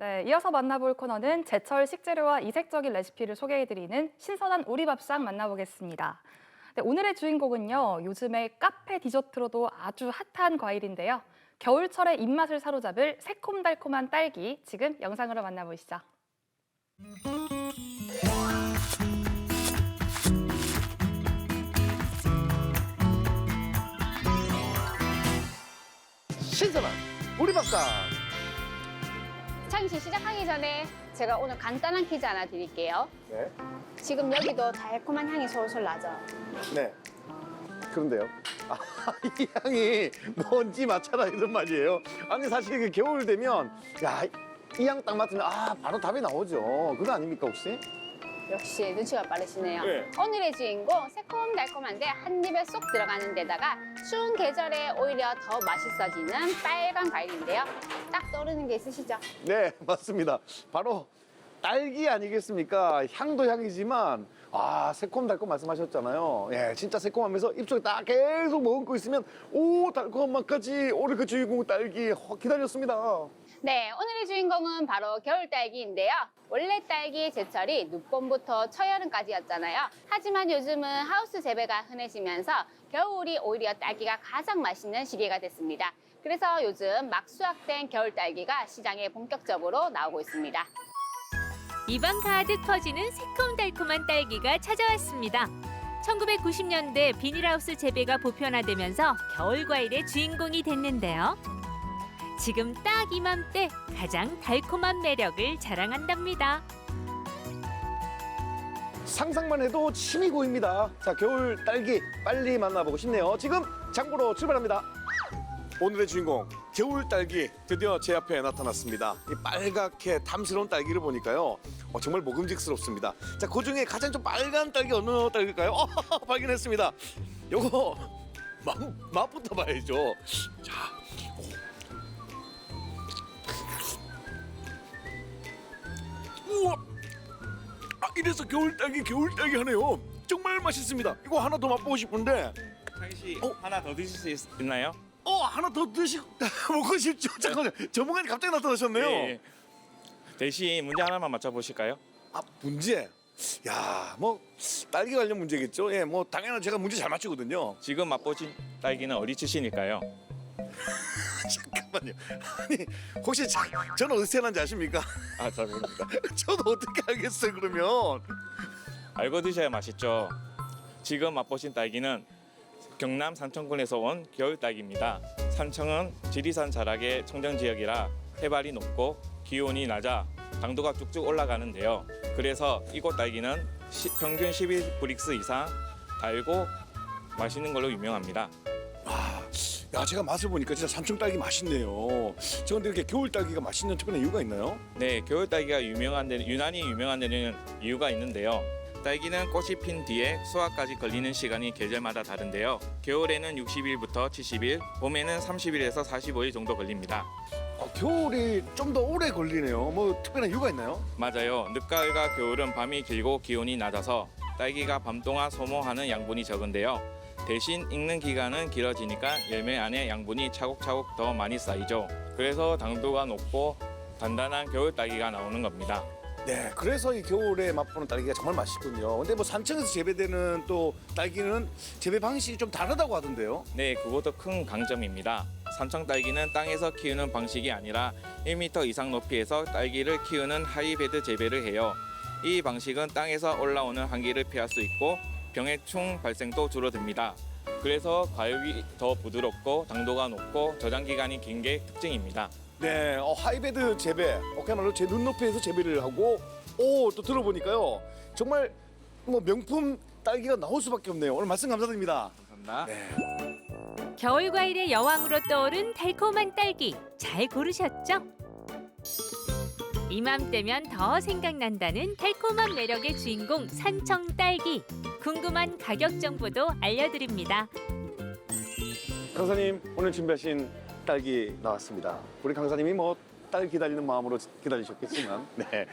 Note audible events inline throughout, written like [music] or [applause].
네, 이어서 만나볼 코너는 제철 식재료와 이색적인 레시피를 소개해드리는 신선한 우리 밥상 만나보겠습니다. 네, 오늘의 주인공은요, 요즘에 카페 디저트로도 아주 핫한 과일인데요. 겨울철의 입맛을 사로잡을 새콤달콤한 딸기, 지금 영상으로 만나보시죠. 신선한 우리 밥상. 창희 씨 시작하기 전에 제가 오늘 간단한 퀴즈 하나 드릴게요. 네. 지금 여기도 달콤한 향이 솔솔 나죠? 네. 그런데요. 아, [laughs] 이 향이 뭔지 맞춰라 이런 말이에요. 아니 사실 이게 겨울 되면 야 이 향 딱 맡으면 아 바로 답이 나오죠. 그거 아닙니까 혹시? 역시 눈치가 빠르시네요. 네. 오늘의 주인공 새콤달콤한데 한 입에 쏙 들어가는 데다가 추운 계절에 오히려 더 맛있어지는 빨간 과일인데요. 딱 떠오르는 게 있으시죠? 네 [laughs] 맞습니다. 바로 딸기 아니겠습니까? 향도 향이지만 아 새콤달콤 말씀하셨잖아요. 예 진짜 새콤하면서 입속에 딱 계속 머금고 있으면 오 달콤한 맛까지 오늘 그 주인공 딸기 확 기다렸습니다. 네, 오늘의 주인공은 바로 겨울 딸기인데요. 원래 딸기 제철이 늦봄부터 초여름까지였잖아요. 하지만 요즘은 하우스 재배가 흔해지면서 겨울이 오히려 딸기가 가장 맛있는 시기가 됐습니다. 그래서 요즘 막 수확된 겨울 딸기가 시장에 본격적으로 나오고 있습니다. 입안 가득 퍼지는 새콤달콤한 딸기가 찾아왔습니다. 1990년대 비닐하우스 재배가 보편화되면서 겨울 과일의 주인공이 됐는데요. 지금 딱 이맘때 가장 달콤한 매력을 자랑한답니다. 상상만 해도 침이 고입니다. 자, 겨울 딸기 빨리 만나보고 싶네요. 지금 장보러 출발합니다. 오늘의 주인공 겨울 딸기 드디어 제 앞에 나타났습니다. 이 빨갛게 탐스러운 딸기를 보니까요. 어, 정말 먹음직스럽습니다. 자, 그 중에 가장 좀 빨간 딸기 어느 딸기일까요? 어, [laughs] 발견했습니다. 요거 맛, 맛부터 봐야죠. 자, 우와. 아, 이래서 겨울 딸기 겨울 딸기 하네요. 정말 맛있습니다. 이거 하나 더 맛보고 싶은데. 씨 어? 하나 더 드실 수 있, 있나요? 어 하나 더 드시 [laughs] 먹고 싶죠. 잠깐만요. 전문가님 갑자기 나타나셨네요. 예. 대신 문제 하나만 맞춰보실까요? 아 문제. 야, 뭐 딸기 관련 문제겠죠. 예, 뭐 당연히 제가 문제 잘 맞추거든요. 지금 맛보신 딸기는 어디 출신일까요? [laughs] 잠깐만요. 아니 혹시 저, 저는 어디서 태어난지 아십니까? 아, 잘 모릅니다. [laughs] 저도 어떻게 알겠어요 그러면? 알고 드셔야 맛있죠. 지금 맛보신 딸기는 경남 산청군에서 온 겨울 딸기입니다. 산청은 지리산 자락의 청정 지역이라 해발이 높고 기온이 낮아 당도가 쭉쭉 올라가는데요. 그래서 이곳 딸기는 시- 평균 11브릭스 이상 달고 맛있는 걸로 유명합니다. 야, 제가 맛을 보니까 진짜 삼청 딸기 맛있네요. 저 근데 이렇게 겨울 딸기가 맛있는 특별한 이유가 있나요? 네, 겨울 딸기가 유명한 데는 유난히 유명한 데는 이유가 있는데요. 딸기는 꽃이 핀 뒤에 수확까지 걸리는 시간이 계절마다 다른데요. 겨울에는 60일부터 70일, 봄에는 30일에서 45일 정도 걸립니다. 어, 겨울이 좀 더 오래 걸리네요. 뭐 특별한 이유가 있나요? 맞아요. 늦가을과 겨울은 밤이 길고 기온이 낮아서 딸기가 밤 동안 소모하는 양분이 적은데요. 대신 익는 기간은 길어지니까 열매 안에 양분이 차곡차곡 더 많이 쌓이죠. 그래서 당도가 높고 단단한 겨울 딸기가 나오는 겁니다. 네, 그래서 이 겨울에 맛보는 딸기가 정말 맛있군요. 근데 뭐 산청에서 재배되는 또 딸기는 재배 방식이 좀 다르다고 하던데요. 네, 그것도 큰 강점입니다. 삼청 딸기는 땅에서 키우는 방식이 아니라 1m 이상 높이에서 딸기를 키우는 하이베드 재배를 해요. 이 방식은 땅에서 올라오는 한기를 피할 수 있고 병해충 발생도 줄어듭니다. 그래서 과육이 더 부드럽고 당도가 높고 저장 기간이 긴 게 특징입니다. 네, 어, 하이베드 재배, 어, 그야말로 제 눈높이에서 재배를 하고, 오, 또 들어보니까요. 정말 뭐 명품 딸기가 나올 수밖에 없네요. 오늘 말씀 감사드립니다. 감사합니다. 네. 겨울 과일의 여왕으로 떠오른 달콤한 딸기 잘 고르셨죠? 이맘때면 더 생각난다는 달콤한 매력의 주인공 산청 딸기. 궁금한 가격 정보도 알려드립니다. 강사님, 오늘 준비하신 딸기 나왔습니다. 우리 강사님이 뭐 딸 기다리는 마음으로 기다리셨겠지만, [laughs] 네.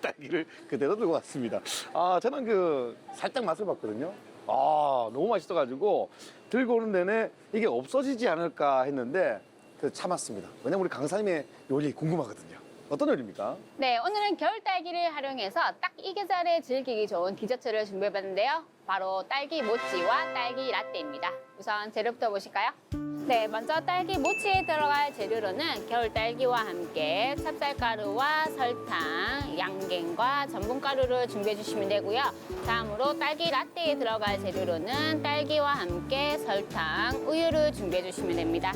딸기를 그대로 들고 왔습니다. 아, 저는 그 살짝 맛을 봤거든요. 아, 너무 맛있어가지고 들고 오는 내내 이게 없어지지 않을까 했는데 그 참았습니다. 왜냐면 우리 강사님의 요리 궁금하거든요. 어떤 요리입니까? 네, 오늘은 겨울 딸기를 활용해서 딱 이 계절에 즐기기 좋은 디저트를 준비해봤는데요. 바로 딸기 모찌와 딸기 라떼입니다. 우선 재료부터 보실까요? 네, 먼저 딸기 모찌에 들어갈 재료로는 겨울 딸기와 함께 찹쌀가루와 설탕, 양갱과 전분가루를 준비해 주시면 되고요. 다음으로 딸기 라떼에 들어갈 재료로는 딸기와 함께 설탕, 우유를 준비해 주시면 됩니다.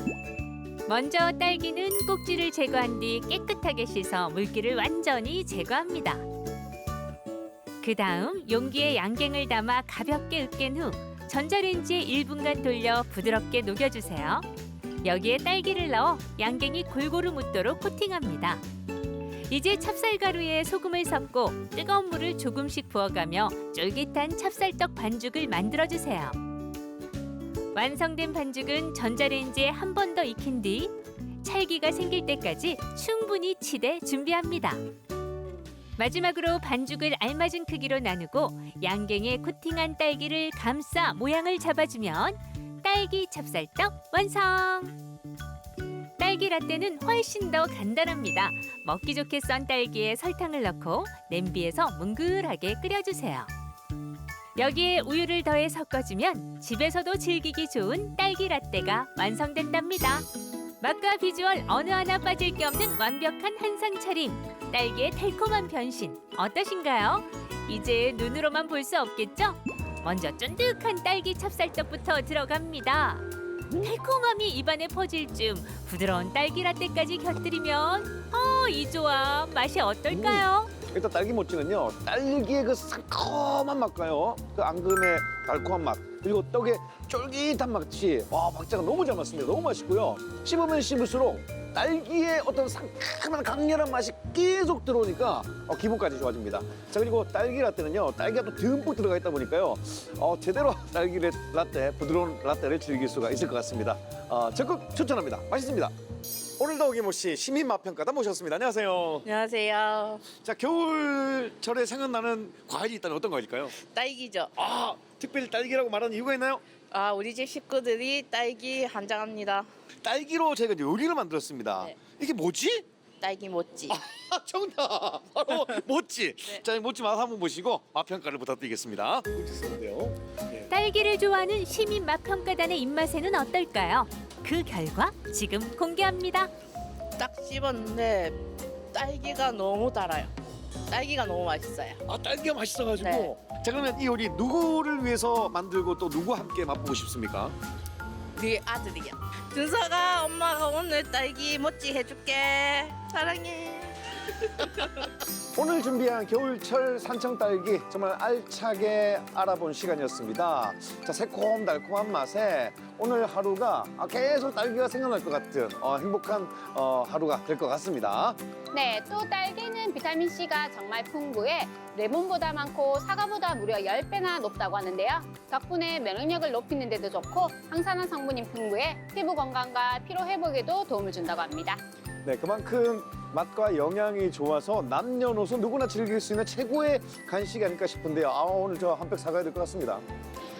먼저 딸기는 꼭지를 제거한 뒤 깨끗하게 씻어 물기를 완전히 제거합니다. 그 다음 용기에 양갱을 담아 가볍게 으깬 후 전자레인지에 1분간 돌려 부드럽게 녹여주세요. 여기에 딸기를 넣어 양갱이 골고루 묻도록 코팅합니다. 이제 찹쌀가루에 소금을 섞고 뜨거운 물을 조금씩 부어가며 쫄깃한 찹쌀떡 반죽을 만들어주세요. 완성된 반죽은 전자레인지에 한 번 더 익힌 뒤 찰기가 생길 때까지 충분히 치대 준비합니다. 마지막으로 반죽을 알맞은 크기로 나누고 양갱에 코팅한 딸기를 감싸 모양을 잡아주면 딸기 찹쌀떡 완성! 딸기 라떼는 훨씬 더 간단합니다. 먹기 좋게 썬 딸기에 설탕을 넣고 냄비에서 뭉글하게 끓여주세요. 여기에 우유를 더해 섞어주면 집에서도 즐기기 좋은 딸기 라떼가 완성된답니다. 맛과 비주얼 어느 하나 빠질 게 없는 완벽한 한상 차림. 딸기의 달콤한 변신 어떠신가요? 이제 눈으로만 볼 수 없겠죠? 먼저 쫀득한 딸기 찹쌀떡부터 들어갑니다. 달콤함이 입안에 퍼질 즈음 부드러운 딸기 라떼까지 곁들이면 어, 이 조합 맛이 어떨까요? 일단 딸기 모찌는요 딸기의 그 상큼한 맛과요. 그 앙금의 달콤한 맛. 그리고 떡의 쫄깃한 맛이 와 박자가 너무 잘 맞습니다. 너무 맛있고요. 씹으면 씹을수록 딸기의 어떤 상큼한 강렬한 맛이 계속 들어오니까 어, 기분까지 좋아집니다. 자 그리고 딸기 라떼는요 딸기가 또 듬뿍 들어가 있다 보니까요 어, 제대로 [laughs] 딸기 라떼 부드러운 라떼를 즐길 수가 있을 것 같습니다. 어, 적극 추천합니다. 맛있습니다 오늘도 어김없이 시민 맛평가다 모셨습니다 안녕하세요 안녕하세요. 자 겨울철에 생각나는 과일이 있다면 어떤 과일일까요? 딸기죠. 아 특별히 딸기라고 말하는 이유가 있나요? 아 우리 집 식구들이 딸기 한장합니다. 딸기로 저희가 이제 요리를 만들었습니다. 네. 이게 뭐지? 딸기 모찌. 아, 정답 바로 [laughs] 모찌. 네. 자, 이 모찌 맛 한번 보시고 맛 평가를 부탁드리겠습니다. 모찌 쓰는데요. 네. 딸기를 좋아하는 시민 맛평가단의 입맛에는 어떨까요? 그 결과 지금 공개합니다. 딱 씹었는데 딸기가 너무 달아요. 딸기가 너무 맛있어요. 아 딸기가 맛있어가지고. 네. 자 그러면 이 요리 누구를 위해서 만들고 또 누구와 함께 맛보고 싶습니까? 우리 아들이요. 준서가 엄마가 오늘 딸기 모찌 해줄게. 사랑해. [laughs] 오늘 준비한 겨울철 산청 딸기 정말 알차게 알아본 시간이었습니다. 자 새콤달콤한 맛에 오늘 하루가 아, 계속 딸기가 생각날 것 같은 어, 행복한 어, 하루가 될 것 같습니다. 네, 또 딸기는 비타민C가 정말 풍부해 레몬보다 많고 사과보다 무려 10배나 높다고 하는데요. 덕분에 면역력을 높이는 데도 좋고 항산화 성분이 풍부해 피부 건강과 피로 회복에도 도움을 준다고 합니다. 네, 그만큼 맛과 영양이 좋아서 남녀노소 누구나 즐길 수 있는 최고의 간식이 아닐까 싶은데요. 아, 오늘 저 한 팩 사가야 될 것 같습니다.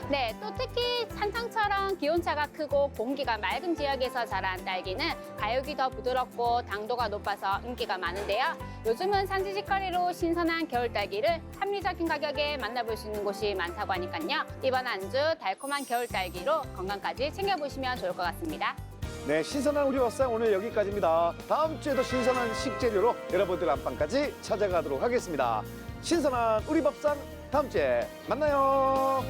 네, 또 특히 산탕처럼 기온차가 크고 공기가 맑은 지역에서 자란 딸기는 가육이 더 부드럽고 당도가 높아서 인기가 많은데요. 요즘은 산지 직거리로 신선한 겨울 딸기를 합리적인 가격에 만나볼 수 있는 곳이 많다고 하니까요. 이번 안주 달콤한 겨울 딸기로 건강까지 챙겨보시면 좋을 것 같습니다. 네, 신선한 우리 밥상 오늘 여기까지입니다. 다음 주에도 신선한 식재료로 여러분들 안방까지 찾아가도록 하겠습니다. 신선한 우리 밥상 다음 주에 만나요.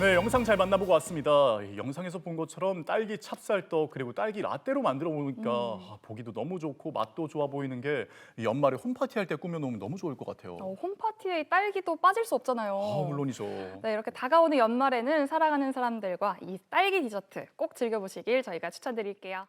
네, 영상 잘 만나보고 왔습니다. 이 영상에서 본 것처럼 딸기 찹쌀떡 그리고 딸기 라떼로 만들어 보니까 아, 보기도 너무 좋고 맛도 좋아 보이는 게 연말에 홈파티 할 때 꾸며놓으면 너무 좋을 것 같아요. 어, 홈파티에 딸기도 빠질 수 없잖아요. 아, 물론이죠. 네, 이렇게 다가오는 연말에는 사랑하는 사람들과 이 딸기 디저트 꼭 즐겨보시길 저희가 추천드릴게요.